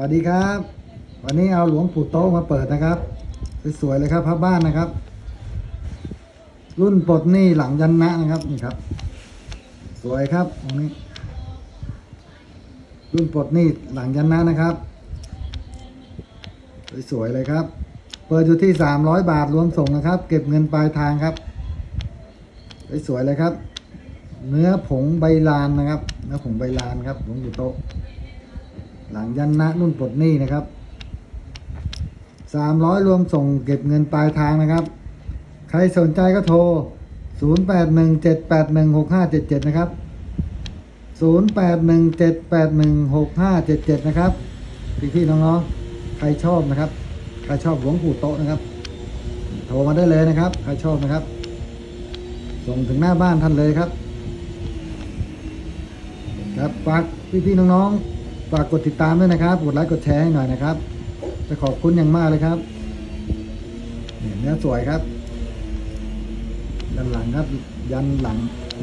วัสดีครับ วันนี้เอาหลวงปู่โต๊ะมาเปิดนะครับ สวยๆเลยครับพระบ้านนะครับ รุ่นปลดหนี้หลังยันนะนะครับนี่ครับ สวยครับตรงนี้ รุ่นปลดหนี้หลังยันนะนะครับ สวยๆเลยครับ เปิดอยู่ที่สามร้อยบาทรวมส่งนะครับ เก็บเงินปลายทางครับ สวยๆเลยครับ เนื้อผงใบลานนะครับ เนื้อผงใบลานครับหลวงปู่โต๊ะ หลังยันนะนุ่นปลดหนี้นะครับสามร้อยรวมส่งเก็บเงินปลายทางนะครับ ใครสนใจก็โทร 0 8 1 7 8 1 6 5 7 7 นะครับ 0 8 1 7 8 1 6 5 7 7 นะครับ พี่ๆน้องๆ ใครชอบนะครับ ใครชอบหลวงปู่โตะนะครับ โทรมาได้เลยนะครับ ใครชอบนะครับ ส่งถึงหน้าบ้านท่านเลยครับ ครับฝากพี่ๆน้องๆ ฝากกดติดตามด้วยนะครับ กดไลค์กดแชร์ให้หน่อยนะครับ จะขอบคุณอย่างมากเลยครับเนี่ยเนื้อสวยครับยันหลังครับ ยันหลัง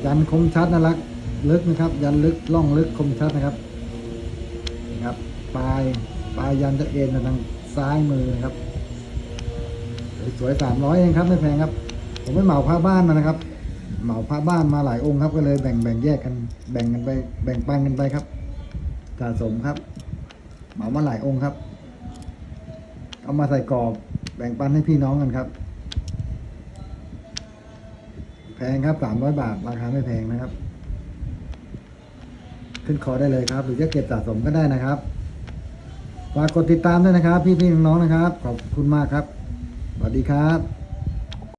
ยันคมชัดนะรัก ลึกนะครับ ยันลึกล่องลึกคมชัดนะครับนะครับปลายปลายยันจะเอ็นทางซ้ายมือนะครับ สวยสามร้อยเองครับไม่แพงครับ ผมไปเหมาผ้าบ้านมานะครับ เหมาผ้าบ้านมาหลายองค์ครับก็เลยแบ่งแบ่งแยกกัน แบ่งกันไป แบ่งปันกันไปครับ สะสมครับเหมามาหลายองค์ครับ เอามาใส่กรอบแบ่งปันให้พี่น้องกันครับ แพงครับสามร้อยบาทราคาไม่แพงนะครับ ขึ้นคอได้เลยครับ หรือจะเก็บสะสมก็ได้นะครับฝากกดติดตามด้วยนะครับ พี่ๆน้องๆนะครับ ขอบคุณมากครับสวัสดีครับ